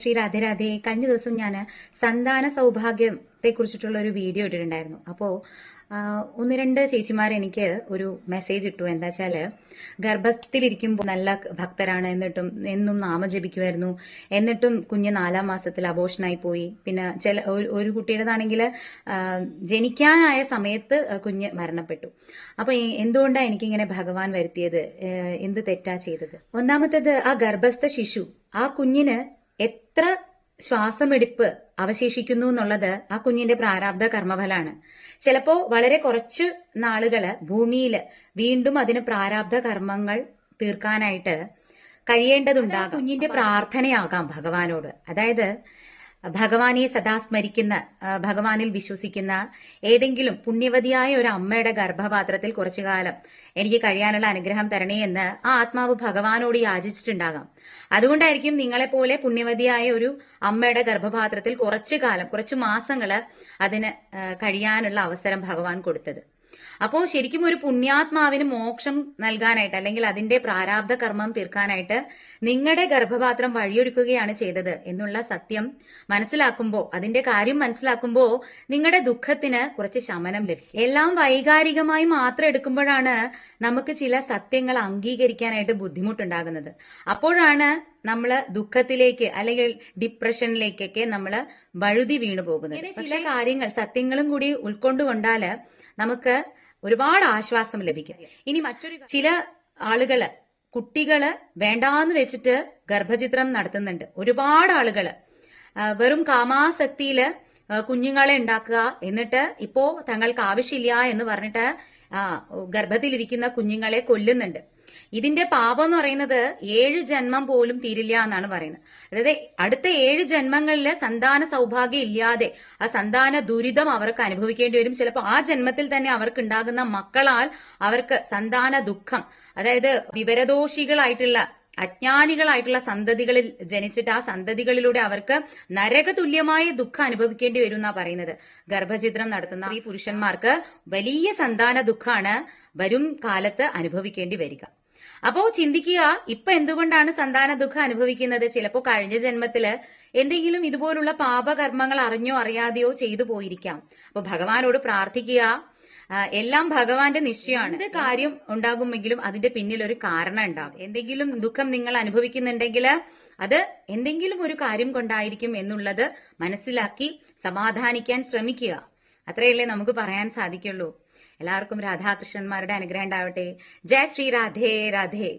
ശ്രീ രാധേ രാധേ കഴിഞ്ഞ ദിവസം ഞാൻ സന്താന സൗഭാഗ്യത്തെ കുറിച്ചിട്ടുള്ള ഒരു വീഡിയോ ഇട്ടിട്ടുണ്ടായിരുന്നു. അപ്പോൾ ഒന്ന് രണ്ട് ചേച്ചിമാർ എനിക്ക് ഒരു മെസ്സേജ് ഇട്ടു. എന്താ വെച്ചാൽ ഗർഭസ്ഥത്തിലിരിക്കുമ്പോൾ നല്ല ഭക്തരാണ് എന്നിട്ടും എന്നും നാമം ജപിക്കുമായിരുന്നു. എന്നിട്ടും കുഞ്ഞ് നാലാം മാസത്തിൽ അബോഷനായി പോയി. പിന്നെ ചില ഒരു- കുട്ടിയുടേതാണെങ്കിൽ ജനിക്കാനായ സമയത്ത് കുഞ്ഞ് മരണപ്പെട്ടു. അപ്പൊ ഈ- എന്തുകൊണ്ടാണ് എനിക്കിങ്ങനെ ഭഗവാൻ വരുത്തിയത്? എന്ത് തെറ്റാ ചെയ്തത്? ഒന്നാമത്തേത് ആ ഗർഭസ്ഥ ശിശു ആ കുഞ്ഞിന് എത്ര ശ്വാസമെടുപ്പ് അവശേഷിക്കുന്നു എന്നുള്ളത് ആ കുഞ്ഞിന്റെ പ്രാരാബ്ധ കർമ്മഫലാണ് ചിലപ്പോ വളരെ കുറച്ച് നാളുകൾ ഭൂമിയിൽ വീണ്ടും അതിന് പ്രാരാബ്ധ കർമ്മങ്ങൾ തീർക്കാനായിട്ട് കഴിയേണ്ടതുണ്ടാകും. കുഞ്ഞിന്റെ പ്രാർത്ഥനയാകാം ഭഗവാനോട്. അതായത് ഭഗവാനെ സദാ സ്മരിക്കുന്ന ഭഗവാനിൽ വിശ്വസിക്കുന്ന ഏതെങ്കിലും പുണ്യവതിയായ ഒരു അമ്മയുടെ ഗർഭപാത്രത്തിൽ കുറച്ചു കാലം എനിക്ക് കഴിയാനുള്ള അനുഗ്രഹം തരണേ എന്ന് ആ ആത്മാവ് ഭഗവാനോട് യാചിച്ചിട്ടുണ്ടാകാം. അതുകൊണ്ടായിരിക്കും നിങ്ങളെപ്പോലെ പുണ്യവതിയായ ഒരു അമ്മയുടെ ഗർഭപാത്രത്തിൽ കുറച്ചു കാലം കുറച്ചു മാസങ്ങൾ അതിന് കഴിയാനുള്ള അവസരം ഭഗവാൻ കൊടുത്തത്. അപ്പോൾ ശരിക്കും ഒരു പുണ്യാത്മാവിന് മോക്ഷം നൽകാനായിട്ട് അല്ലെങ്കിൽ അതിന്റെ പ്രാരാബ്ധ കർമ്മം തീർക്കാനായിട്ട് നിങ്ങളുടെ ഗർഭപാത്രം വഴിയൊരുക്കുകയാണ് ചെയ്തത് എന്നുള്ള സത്യം മനസ്സിലാക്കുമ്പോൾ അതിന്റെ കാര്യം മനസ്സിലാക്കുമ്പോൾ നിങ്ങളുടെ ദുഃഖത്തിന് കുറച്ച് ശമനം ലഭിക്കും. എല്ലാം വൈകാരികമായി മാത്രം എടുക്കുമ്പോഴാണ് നമുക്ക് ചില സത്യങ്ങൾ അംഗീകരിക്കാനായിട്ട് ബുദ്ധിമുട്ടുണ്ടാകുന്നത്. അപ്പോഴാണ് നമ്മൾ ദുഃഖത്തിലേക്ക് അല്ലെങ്കിൽ ഡിപ്രഷനിലേക്കൊക്കെ നമ്മൾ വഴുതി വീണു പോകുന്നത്. ഇങ്ങനെ ചില കാര്യങ്ങൾ സത്യങ്ങളും കൂടി ഉൾക്കൊണ്ടുകൊണ്ടാൽ നമുക്ക് ഒരുപാട് ആശ്വാസം ലഭിക്കും. ഇനി മറ്റൊരു ചില ആളുകൾ കുട്ടികൾ വേണ്ടാന്ന് വെച്ചിട്ട് ഗർഭചിത്രം നടത്തുന്നുണ്ട്. ഒരുപാട് ആളുകൾ. വെറും കാമാസക്തിയിൽ കുഞ്ഞുങ്ങളെ ഉണ്ടാക്കുക എന്നിട്ട് ഇപ്പോ തങ്ങൾക്ക് ആവശ്യമില്ല എന്ന് പറഞ്ഞിട്ട് ഗർഭത്തിലിരിക്കുന്ന കുഞ്ഞുങ്ങളെ കൊല്ലുന്നുണ്ട്. ഇതിന്റെ പാപം എന്ന് പറയുന്നത് ഏഴ് ജന്മം പോലും തീരില്ല എന്നാണ് പറയുന്നത്. അതായത് അടുത്ത ഏഴ് ജന്മങ്ങളിൽ സന്താന സൗഭാഗ്യം ഇല്ലാതെ ആ സന്താന ദുരിതം അവർക്ക് അനുഭവിക്കേണ്ടി വരും. ചിലപ്പോൾ ആ ജന്മത്തിൽ തന്നെ അവർക്ക് ഉണ്ടാകുന്ന മക്കളാൽ അവർക്ക് സന്താന ദുഃഖം അതായത് വിവരദോഷികളായിട്ടുള്ള അജ്ഞാനികളായിട്ടുള്ള സന്തതികളിൽ ജനിച്ചിട്ട് ആ സന്തതികളിലൂടെ അവർക്ക് നരകതുല്യമായ ദുഃഖം അനുഭവിക്കേണ്ടി വരും എന്നാ പറയുന്നത്. ഗർഭചിത്രം നടത്തുന്ന ഈ പുരുഷന്മാർക്ക് വലിയ സന്താന ദുഃഖമാണ് വരും കാലത്ത് അനുഭവിക്കേണ്ടി വരിക. അപ്പോ ചിന്തിക്കുക ഇപ്പൊ എന്തുകൊണ്ടാണ് സന്താന ദുഃഖം അനുഭവിക്കുന്നത്? ചിലപ്പോ കഴിഞ്ഞ ജന്മത്തിൽ എന്തെങ്കിലും ഇതുപോലുള്ള പാപകർമ്മങ്ങൾ അറിഞ്ഞോ അറിയാതെയോ ചെയ്തു പോയിരിക്കാം. അപ്പൊ ഭഗവാനോട് പ്രാർത്ഥിക്കുക. എല്ലാം ഭഗവാന്റെ നിശ്ചയമാണ്. എന്ത് കാര്യം ഉണ്ടാകുമെങ്കിലും അതിന്റെ പിന്നിൽ ഒരു കാരണം ഉണ്ടാകും എന്തെങ്കിലും ദുഃഖം നിങ്ങൾ അനുഭവിക്കുന്നുണ്ടെങ്കിൽ അത് എന്തെങ്കിലും ഒരു കാര്യം കൊണ്ടായിരിക്കും എന്നുള്ളത് മനസ്സിലാക്കി സമാധാനിക്കാൻ ശ്രമിക്കുക. അത്രയല്ലേ നമുക്ക് പറയാൻ സാധിക്കുള്ളൂ. എല്ലാവർക്കും രാധാകൃഷ്ണന്മാരുടെ അനുഗ്രഹം ഉണ്ടാവട്ടെ. ജയ ശ്രീ രാധേ രാധേ.